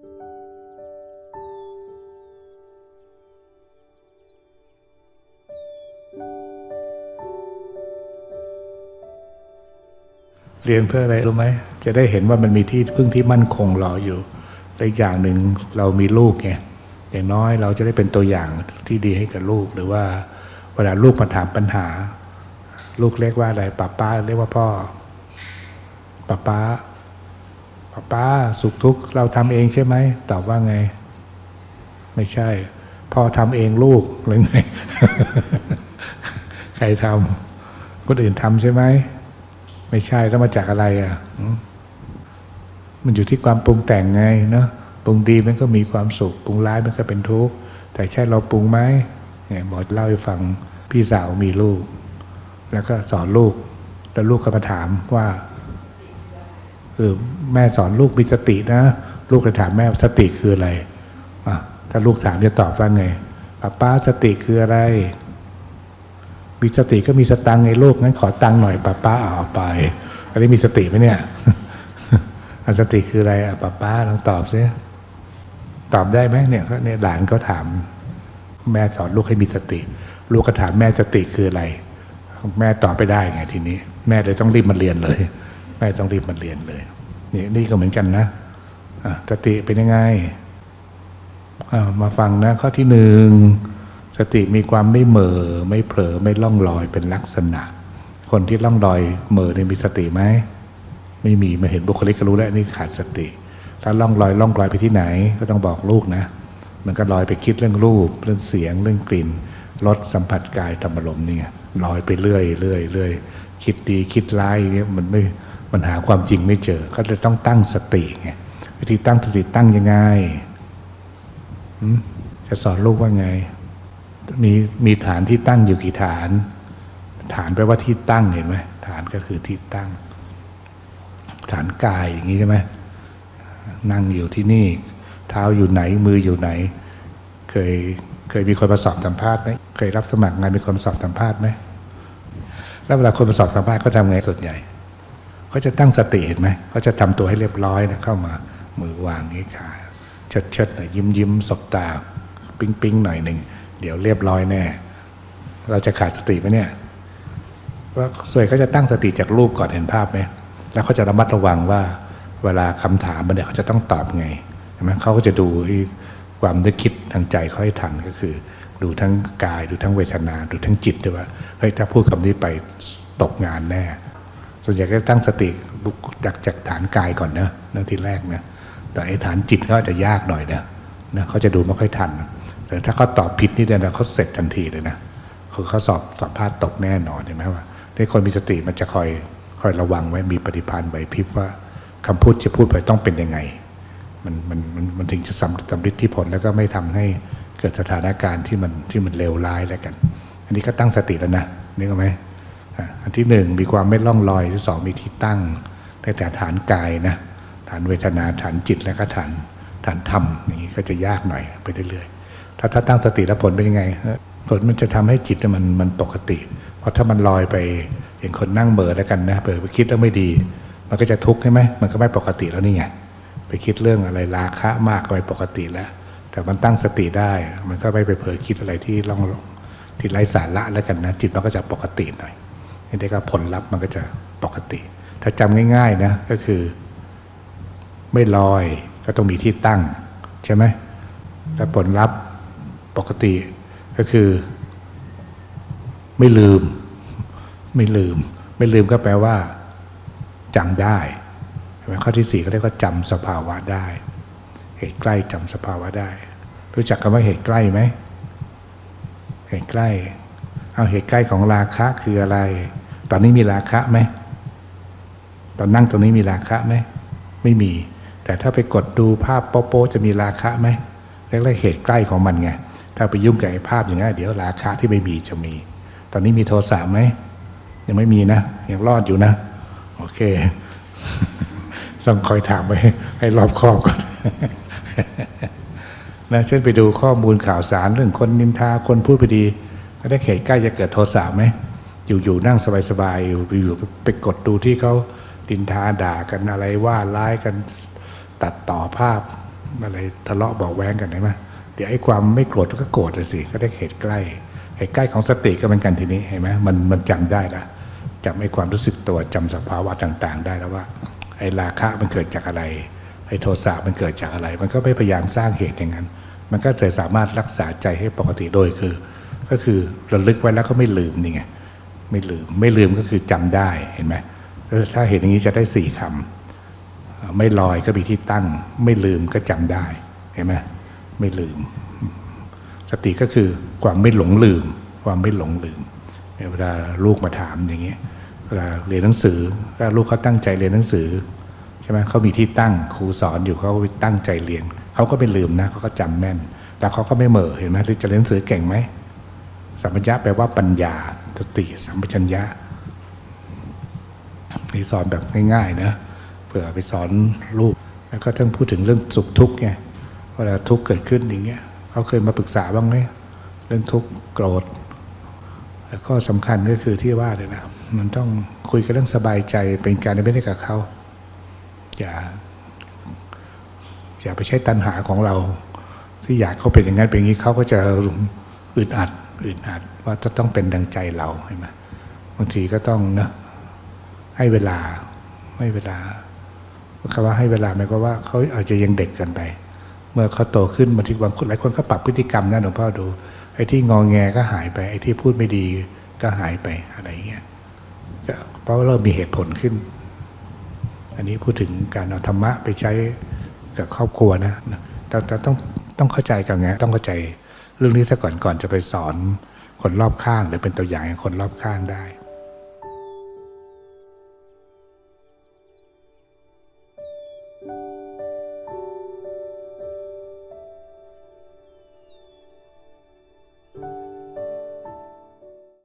เรียนเพื่ออะไรรู้ไหมจะได้เห็นว่ามันมีที่พึ่งที่มั่นคงรออยู่และอีกอย่างหนึ่งเรามีลูกไงอย่างน้อยเราจะได้เป็นตัวอย่างที่ดีให้กับลูก หรือว่าเวลาลูกมาถามปัญหา ลูกเรียกว่าอะไรป้าป้าเรียกว่าพ่อป้าป้า ป้าป้าสุขทุกข์เราทำเองใช่ไหมตอบว่าไง ไม่ใช่ พ่อทำเองลูกหรือไงใครทำคนอื่นทำใช่ไหมไม่ใช่แล้วมาจากอะไรอะมมันอยู่ที่ความปรุงแต่งไงเนาะปรุงดีมันก็มีความสุขปรุงร้ายมันก็เป็นทุกข์แต่ใช่เราปรุงไหมเนี่ยหมอเล่าให้ฟังพี่สาวมีลูก แล้วก็สอนลูก แล้วลูกก็มาถามว่า เออแม่สอนลูกมีสตินะ ลูกก็ถามแม่สติคืออะไรอะถ้าลูกถามจะตอบว่าไงป้าป้าสติคืออะไร มีสติก็มีสตังค์ไงลูกงั้นขอตังหน่อยป้าป้าเอาไป อันนี้มีสติไหมเนี่ยอันสติคืออะไรอะป้าป้าลองตอบซิตอบได้ไหมเนี่ยเนี่ยหลานเขาถาม แม่สอนลูกให้มีสติ ลูกก็ถามแม่สติคืออะไร แม่ตอบไปได้ไงทีนี้ แม่เลยต้องรีบมาเรียนเลย แม่ต้องรีบมาเรียนเลยนี่นี่ก็เหมือนกันนะสติเป็นยังไงอ่ามาฟังนะ ข้อที่หนึ่งสติมีความไม่เหม่อไม่เผลอไม่ล่องลอยเป็นลักษณะ คนที่ล่องลอยเหม่อเนี่ยมีสติไหมไม่มีมาเห็นบุคลิกก็รู้แล้วนี่ขาดสติ ถ้าล่องลอยล่องลอยไปที่ไหน ก็ต้องบอกลูกนะ มันก็ลอยไปคิดเรื่องรูป เรื่องเสียงเรื่องกลิ่นรสสัมผัสกายธรรมอารมณ์นี่ไงลอยไปเรื่อยเรื่อยเรื่อยคิดดีคิดร้ายอย่างเงี้ยมันไม่ มันหาความจริงไม่เจอ ก็เลยต้องตั้งสติไงวิธีตั้งสติตั้งยังไงจะสอนลูกว่าไง มีมีฐานที่ตั้งอยู่กี่ฐาน ฐานแปลว่าที่ตั้งเห็นไหมฐานก็คือที่ตั้ง ฐานกายอย่างนี้ใช่ไหมนั่งอยู่ที่นี่ เท้าอยู่ไหนมืออยู่ไหน เคยเคยมีคนมาสอบสัมภาษณ์ไหมเคยรับสมัครงานมีคนสอบสัมภาษณ์ไหมแล้วเวลาคนมาสอบสัมภาษณ์เขาทำไงส่วนใหญ่ เขาจะตั้งสติเห็นไหมเขาจะทำตัวให้เรียบร้อยนะเข้ามามือวางนี้ขาเชิดเชิดๆหน่อยยิ้มยิ้มสบตา ปิ๊งปิ๊งหน่อยหนึ่งเดี๋ยวเรียบร้อยแน่ เราจะขาดสติไหมเนี่ยว่าส่วนเขาจะตั้งสติจากรูปก่อนเห็นภาพไหมแล้วเขาจะระมัดระวังว่า เวลาคำถามมันเนี่ยเขาจะต้องตอบไงใช่ไหมเขาก็จะดูความนึกคิดทางใจเขาให้ทันก็คือ ดูทั้งกายดูทั้งเวทนา ดูทั้งจิตด้วยว่าเฮ้ยถ้าพูดคำนี้ไปตกงานแน่ ส่วนใหญ่ก็ตั้งสติบุกจากจากฐานกายก่อนเนะเรื่องที่แรกนะแต่ไอ้ฐานจิตเขาอาจจะยากหน่อยนะนะเขาจะดูไม่ค่อยทัน แต่ถ้าเขาตอบผิดนี่เดียวนะเขาเสร็จทันทีเลยนะคือเขาสอบสัมภาษณ์ตกแน่นอนเห็นไหมว่าในคนมีสติมันจะคอยคอยระวังไว้มีปฏิภาณไหวพริบว่าคำพูดจะพูดไปต้องเป็นยังไง มันมันมันมันถึงจะสำสำลิดที่ผลแล้วก็ไม่ทำให้เกิดสถานการณ์ที่มันที่มันเลวร้ายแล้วกัน อันนี้ก็ตั้งสติแล้วนะนึกออกไหม อันที่หนึ่งมีความไม่ล่องลอยที่สองมีที่ตั้งตั้แต่ฐานกายนะฐานเวทนาฐานจิตและก็ฐานฐานธรรมอย่างนี้ก็จะยากหน่อยไปเรื่อยๆถ้าถ้าตั้งสติแล้วผลเป็นยังไง ผลมันจะทำให้จิตมันมันปกติ เพราะถ้ามันลอยไปอย่างคนนั่งเบอแล้วกันนะเบอไปคิดแล้วไม่ดี มันก็จะทุกข์ใช่ไหมมันก็ไม่ปกติแล้วนี่ไงไปคิดเรื่องอะไรราคะมากไม่ปกติแล้ว แต่มันตั้งสติได้ มันก็ไม่ไปเผลอคิดอะไรที่ล่องที่ไร้สาระแล้วกันนะจิตมันก็จะปกติหน่อย นี่ก็ผลลัพธ์มันก็จะปกติ ถ้าจำง่ายๆนะก็คือ ไม่ลอยก็ต้องมีที่ตั้ง ใช่ไหมและผลลัพธ์ปกติก็คือ ไม่ลืม ไม่ลืม ไม่ลืมก็แปลว่าจำได้ใช่ไหมข้อที่สี่ก็เรียกว่าจำสภาวะได้ เหตุใกล้จำสภาวะได้ รู้จักคำว่าเหตุใกล้ไหมเหตุใกล้ เอาเหตุใกล้ของราคะคืออะไร ตอนนี้มีราคะไหมตอนนั่งตรงนี้มีราคะไหมไม่มี แต่ถ้าไปกดดูภาพโป๊ะจะมีราคะไหมเรียกว่าเหตุใกล้ของมันไงถ้าไปยุ่งกับไอ้ภาพอย่างนี้นเดี๋ยวราคะที่ไม่มีจะมี ตอนนี้มีโทสะไหมยังไม่มีนะยังรอดอยู่นะ โอเค ต้องคอยถามไว้ให้รอบครอบก่อนนะเช่นไปดูข้อมูลข่าวสารเรื่องคนนินทาคนพูดไปดี ก็ได้เหตุใกล้จะเกิดโทสะไหม อยู่ๆนั่งสบายๆอยู่อยู่ๆไปกดดูที่เขาดินทาด่ากันอะไรว่าร้ายกันตัดต่อภาพอะไรทะเลาะเบอกแว้งกันใช่ไหมเดี๋ยวไอ้ความไม่โกรธก็โกรธเลยสิก็ได้เหตุใกล้เหตุใกล้ของสติก็เป็นกันทีนี้เห็นไหมมันมันจำได้ละจำไอ้ความรู้สึกตัวจำสภาวะต่าง ๆ ได้แล้วว่า ไอ้ราคะมันเกิดจากอะไร ไอ้โทสะมันเกิดจากอะไร มันก็ไม่พยายามสร้างเหตุอย่างนั้น มันก็จะสามารถรักษาใจให้ปกติโดยคือ ก็คือระลึกไว้แล้วก็ไม่ลืมนี่ไง ไม่ลืม ไม่ลืมก็คือจำได้เห็นไหมถ้าเห็นอย่างนี้จะได้สี่คำไม่ลอยก็มีที่ตั้ง ไม่ลืมก็จำได้เห็นไหมไม่ลืม สติก็คือความไม่หลงลืม ความไม่หลงลืมเวลาลูกมาถามอย่างเงี้ยเวลาเรียนหนังสือถ้าลูกเขาตั้งใจเรียนหนังสือใช่ไหมเขามีที่ตั้งครูสอนอยู่เขาก็ตั้งใจเรียนเขาก็ไม่ลืมนะเขาก็จำแม่น แต่เขาก็ไม่เหม่อเห็นไหมหรือจะเรียนหนังสือเก่งไหมสัมปัญญะแปลว่าปัญญา สติสัมปชัญญะนี่สอนแบบง่ายๆนะเผื่อไปสอนลูกแล้วก็ต้งพูดถึงเรื่องสุขทุกข์ไงเวลาทุกข์เกิดขึ้นอย่างเงี้ยเขาเคยมาปรึกษาบ้างไหมเรื่องทุกข์โกรธแต่ข้อสำคัญก็คือที่ว่าเลยนะมันต้องคุยกันเรื่องสบายใจเป็นการไม่ได้กับเขาอย่าอย่าไปใช้ตัณหาของเรา ที่อยากเขาเป็นอย่างนั้นเป็นอย่างนี้เขาก็จะอึดอัด อึดอัดว่าจะต้องเป็นดังใจเราใช่ไหมบางทีก็ต้องเนะให้เวลาให้เวลาคำว่าให้เวลาหมายความว่าเขาอาจจะยังเด็กกันไป เมื่อเขาโตขึ้นบางทีบางคนหลายคนก็ปรับพฤติกรรมนะหลวงพ่อดูไอ้ที่งองแงก็หายไปไอ้ที่พูดไม่ดีก็หายไปอะไรอย่างเงี้ยก็เพราะว่าเริ่มมีเหตุผลขึ้น อันนี้พูดถึงการเอาธรรมะไปใช้กับครอบครัวนะต่แต่ต้องต้องเข้าใจกันไงต้องเข้าใจ เรื่องนี้ซะก่อนก่อนจะไปสอนคนรอบข้าง หรือเป็นตัวอย่างให้คนรอบข้างได้